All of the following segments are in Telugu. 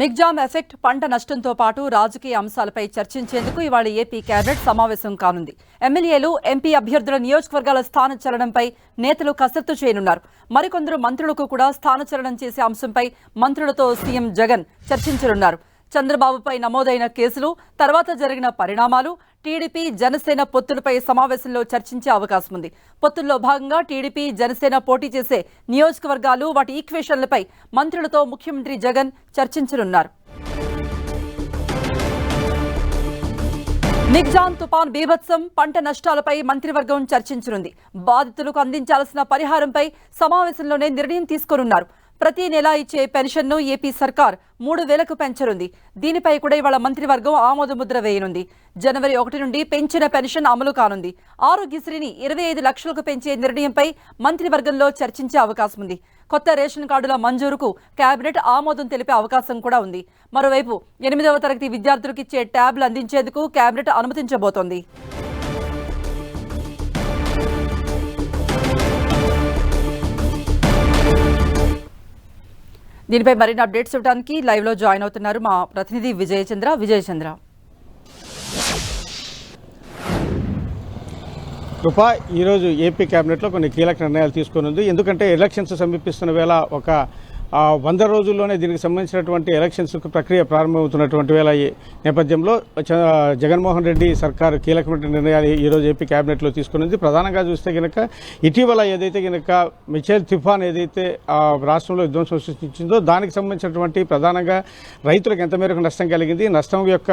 మిగ్జామ్ ఎఫెక్ట్ పంట నష్టంతో పాటు రాజకీయ అంశాలపై చర్చించేందుకు ఇవాళ ఏపీ కేబినెట్ సమావేశం కానుంది. ఎమ్మెల్యేలు ఎంపీ అభ్యర్థుల నియోజకవర్గాల స్థానచలనంపై నేతలు కసరత్తు చేయనున్నారు. మరికొందరు మంత్రులకు కూడా స్థానచలనం చేసే అంశంపై మంత్రులతో సీఎం జగన్ చర్చించనున్నారు. చంద్రబాబుపై నమోదైన కేసులు తర్వాత జరిగిన పరిణామాలు టీడీపీ జనసేన పొత్తులపై సమావేశంలో చర్చించే అవకాశం ఉంది. పొత్తుల్లో భాగంగా టీడీపీ జనసేన పోటీ చేసే నియోజకవర్గాలు వాటి ఈక్వేషన్లపై మంత్రులతో ముఖ్యమంత్రి జగన్ చర్చించనున్నారు. నిగ్జాన్ తుపాన్ బీభత్సం పంట నష్టాలపై మంత్రివర్గం చర్చించనుంది. బాధితులకు అందించాల్సిన పరిహారంపై సమావేశంలోనే నిర్ణయం తీసుకోనున్నారు. ప్రతి నెల ఇచ్చే పెన్షన్ను ఏపీ సర్కార్ మూడు వేలకు పెంచనుంది. దీనిపై కూడా ఇవాళ మంత్రివర్గం ఆమోదముద్ర వేయనుంది. జనవరి ఒకటి నుండి పెంచిన పెన్షన్ అమలు కానుంది. ఆరోగ్యశ్రీని ఇరవై ఐదు లక్షలకు పెంచే నిర్ణయంపై మంత్రివర్గంలో చర్చించే అవకాశం ఉంది. కొత్త రేషన్ కార్డుల మంజూరుకు కేబినెట్ ఆమోదం తెలిపే అవకాశం కూడా ఉంది. మరోవైపు ఎనిమిదవ తరగతి విద్యార్థులకు ఇచ్చే ట్యాబ్లు అందించేందుకు కేబినెట్ అనుమతించబోతోంది. దీనిపై మరిన్ని అప్డేట్స్ ఇవ్వడానికి లైవ్లో జాయిన్ అవుతున్నారు మా ప్రతినిధి విజయచంద్ర. విజయచంద్ర. కృప ఈరోజు ఏపీ కేబినెట్లో కొన్ని కీలక నిర్ణయాలు తీసుకొని ఉంది. ఎందుకంటే ఎలక్షన్స్ సమీపిస్తున్న వేళ ఒక వంద రోజుల్లోనే దీనికి సంబంధించినటువంటి ఎలక్షన్స్ ప్రక్రియ ప్రారంభమవుతున్నటువంటి వేళ ఈ నేపథ్యంలో చ- జగన్మోహన్ రెడ్డి సర్కారు కీలకమైన నిర్ణయాలు ఈరోజు ఏపీ కేబినెట్లో తీసుకున్నది. ప్రధానంగా చూస్తే కనుక ఇటీవల ఏదైతే కనుక మిచేల్ తుఫాన్ ఏదైతే ఆ, రాష్ట్రంలో విధ్వంసం సృష్టించిందో దానికి సంబంధించినటువంటి ప్రధానంగా రైతులకు ఎంత మేరకు నష్టం కలిగింది నష్టం యొక్క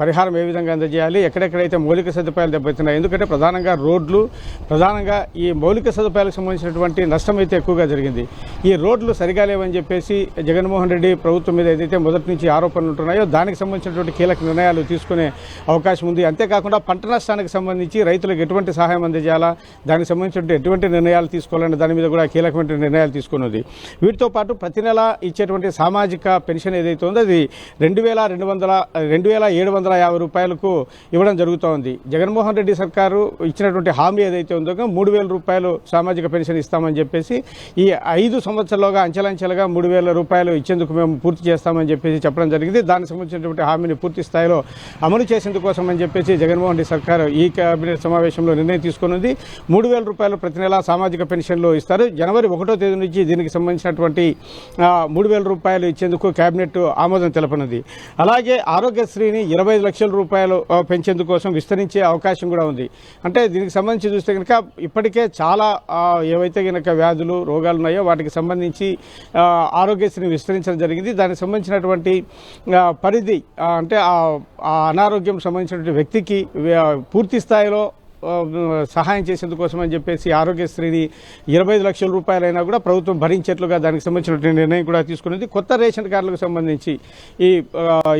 పరిహారం ఏ విధంగా అందజేయాలి ఎక్కడెక్కడైతే మౌలిక సదుపాయాలు దెబ్బతిన్నాయి ఎందుకంటే ప్రధానంగా రోడ్లు ప్రధానంగా ఈ మౌలిక సదుపాయాలకు సంబంధించినటువంటి నష్టం అయితే ఎక్కువగా జరిగింది. ఈ రోడ్లు సరిగా లేవని చెప్పేసి జగన్మోహన్ రెడ్డి ప్రభుత్వం మీద ఏదైతే మొదటి నుంచి ఆరోపణలు ఉంటున్నాయో దానికి సంబంధించినటువంటి కీలక నిర్ణయాలు తీసుకునే అవకాశం ఉంది. అంతేకాకుండా పంట నష్టానికి సంబంధించి రైతులకు ఎటువంటి సహాయం అందజేయాలా? దానికి సంబంధించినటువంటి ఎటువంటి నిర్ణయాలు తీసుకోవాలనే దాని మీద కూడా కీలకమైన నిర్ణయాలు తీసుకున్నది. వీటితో పాటు ప్రతి నెల ఇచ్చేటువంటి సామాజిక పెన్షన్ ఏదైతే ఉందో అది రెండు వేల రెండు వందల రెండు వేల ఏడు వందల యాభై రూపాయలకు ఇవ్వడం జరుగుతోంది. జగన్మోహన్ రెడ్డి సర్కారు ఇచ్చినటువంటి హామీ ఏదైతే ఉందో మూడు వేల రూపాయలు సామాజిక పెన్షన్ ఇస్తామని చెప్పేసి ఈ ఐదు సంవత్సరాలుగా అంచెలంచెలుగా మూడు వేల రూపాయలు ఇచ్చేందుకు మేము పూర్తి చేస్తామని చెప్పేసి చెప్పడం జరిగింది. దానికి సంబంధించినటువంటి హామీని పూర్తి స్థాయిలో అమలు చేసేందుకోసం అని చెప్పేసి జగన్మోహన్ రెడ్డి సర్కారు ఈ కేబినెట్ సమావేశంలో నిర్ణయం తీసుకున్నది మూడు వేల రూపాయలు ప్రతి నెల సామాజిక పెన్షన్లు ఇస్తారు. జనవరి ఒకటో తేదీ నుంచి దీనికి సంబంధించినటువంటి మూడు వేల రూపాయలు ఇచ్చేందుకు కేబినెట్ ఆమోదం తెలపనుంది. అలాగే ఆరోగ్యశ్రీని ఇరవై లక్షల రూపాయలు పెంచేందుకోసం పెంచేందుకు కోసం విస్తరించే అవకాశం కూడా ఉంది. అంటే దీనికి సంబంధించి చూస్తే కనుక ఇప్పటికే చాలా ఏవైతే కనుక వ్యాధులు రోగాలు ఉన్నాయో వాటికి సంబంధించి ఆరోగ్యశ్రీని విస్తరించడం జరిగింది. దానికి సంబంధించినటువంటి పరిధి అంటే ఆ అనారోగ్యం సంబంధించినటువంటి వ్యక్తికి పూర్తి స్థాయిలో సహాయం చేసేందుకోసం అని చెప్పేసి ఆరోగ్యశ్రీని ఇరవై ఐదు లక్షల రూపాయలైనా కూడా ప్రభుత్వం భరించేట్లుగా దానికి సంబంధించిన నిర్ణయం కూడా తీసుకున్నది. కొత్త రేషన్ కార్డులకు సంబంధించి ఈ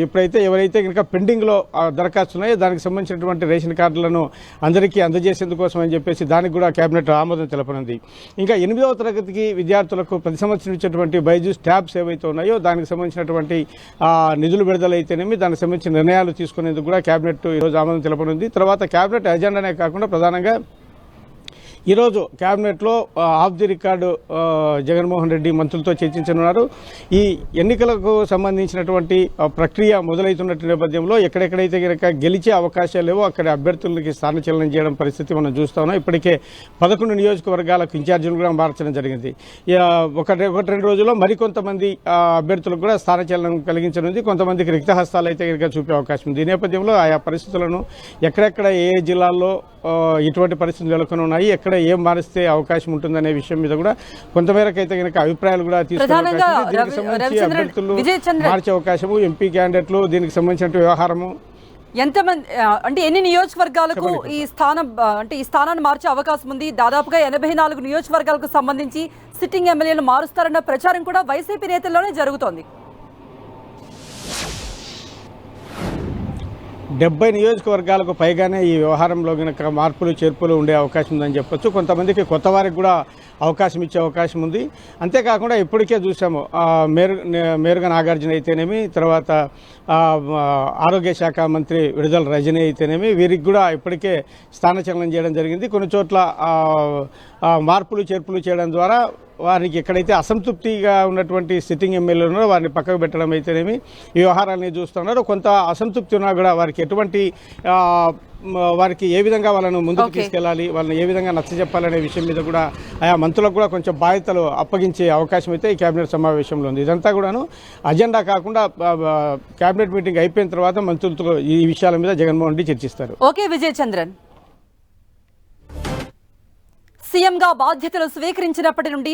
ఎప్పుడైతే ఎవరైతే కనుక పెండింగ్లో దరఖాస్తు ఉన్నాయో దానికి సంబంధించినటువంటి రేషన్ కార్డులను అందరికీ అందజేసేందుకోసం అని చెప్పేసి దానికి కూడా కేబినెట్ ఆమోదం తెలపనుంది. ఇంకా ఎనిమిదవ తరగతికి విద్యార్థులకు ప్రతి సంవత్సరం ఇచ్చేటువంటి బైజూస్ ట్యాబ్స్ ఏవైతే ఉన్నాయో దానికి సంబంధించినటువంటి నిధులు విడుదలైతేనేమి దానికి సంబంధించిన నిర్ణయాలు తీసుకునేందుకు కూడా కేబినెట్ ఈరోజు ఆమోదం తెలపనుంది. తర్వాత కేబినెట్ ఎజెండానే కాకుండా కాకుండా ప్రధానంగా ఈరోజు క్యాబినెట్లో off the record Jaganmohan Reddy మంత్రులతో చర్చించనున్నారు. ఈ ఎన్నికలకు సంబంధించినటువంటి ప్రక్రియ మొదలవుతున్నటువంటి నేపథ్యంలో ఎక్కడెక్కడైతే కనుక గెలిచే అవకాశాలు లేవో అక్కడ అభ్యర్థులకి స్థానచలనం చేయడం పరిస్థితి మనం చూస్తా ఉన్నాం. ఇప్పటికే పదకొండు నియోజకవర్గాలకు ఇన్ఛార్జీలు కూడా మార్చడం జరిగింది. ఒక ఒకటి రెండు రోజుల్లో మరికొంతమంది అభ్యర్థులకు కూడా స్థానచలనం కలిగించనుంది. కొంతమందికి రిక్తహస్తాలు అయితే కనుక చూపే అవకాశం ఉంది. ఈ నేపథ్యంలో ఆయా పరిస్థితులను ఎక్కడెక్కడ ఏ జిల్లాల్లో ఇటువంటి పరిస్థితులు నెలకొని ఉన్నాయి ఎక్కడ ఏం మారిస్తే అవకాశం ఉంటుందనే విషయం మీద కూడా కొంతమేరకు అయితే కనుక అభిప్రాయాలు కూడా తీసుకునే అభ్యర్థులు. మార్చే అవకాశము ఎంపీ క్యాండిడేట్లు దీనికి సంబంధించిన వ్యవహారము. ఎంతమంది అంటే ఎన్ని నియోజకవర్గాలకు ఈ స్థానం అంటే ఈ స్థానాన్ని మార్చే అవకాశం ఉంది. దాదాపుగా ఎనభై నాలుగు నియోజకవర్గాలకు సంబంధించి సిట్టింగ్ ఎమ్మెల్యేలు మారుస్తారన్న ప్రచారం కూడా వైసీపీ నేతల్లోనే జరుగుతోంది. డెబ్బై నియోజకవర్గాలకు పైగానే ఈ వ్యవహారంలో కనుక మార్పులు చేర్పులు ఉండే అవకాశం ఉందని చెప్పొచ్చు. కొంతమందికి కొత్త వారికి కూడా అవకాశం ఇచ్చే అవకాశం ఉంది. అంతేకాకుండా ఇప్పటికే చూసాము మేరు మేరుగ మేరుగా నాగార్జున అయితేనేమి తర్వాత ఆరోగ్య శాఖ మంత్రి విడుదల రజనీ అయితేనేమి వీరికి కూడా ఇప్పటికే స్థానచలనం చేయడం జరిగింది. కొన్ని చోట్ల మార్పులు చేర్పులు చేయడం ద్వారా వారికి ఎక్కడైతే అసంతృప్తిగా ఉన్నటువంటి సిట్టింగ్ ఎమ్మెల్యేలు ఉన్నారో వారిని పక్కకు పెట్టడం అయితేనేమి ఈ వ్యవహారాన్ని చూస్తున్నారు కొంత అసంతృప్తి ఉన్నా కూడా వారికి ఎటువంటి వారికి ఏ విధంగా వాళ్ళను ముందుకు. తీసుకెళ్ళాలి వాళ్ళని ఏ విధంగా నచ్చ చెప్పాలనే విషయం మీద కూడా ఆయా మంత్రులకు కూడా కొంచెం బాధ్యతలు అప్పగించే అవకాశం అయితే ఈ కేబినెట్ సమావేశంలో ఉంది. ఇదంతా కూడాను అజెండా కాకుండా కేబినెట్ మీటింగ్ అయిపోయిన తర్వాత మంత్రులతో ఈ విషయాల మీద జగన్మోహన్ రెడ్డి చర్చిస్తారు. ఓకే విజయ్ చంద్రన్ సీఎంగా బాధ్యతలు స్వీకరించినప్పటి నుండి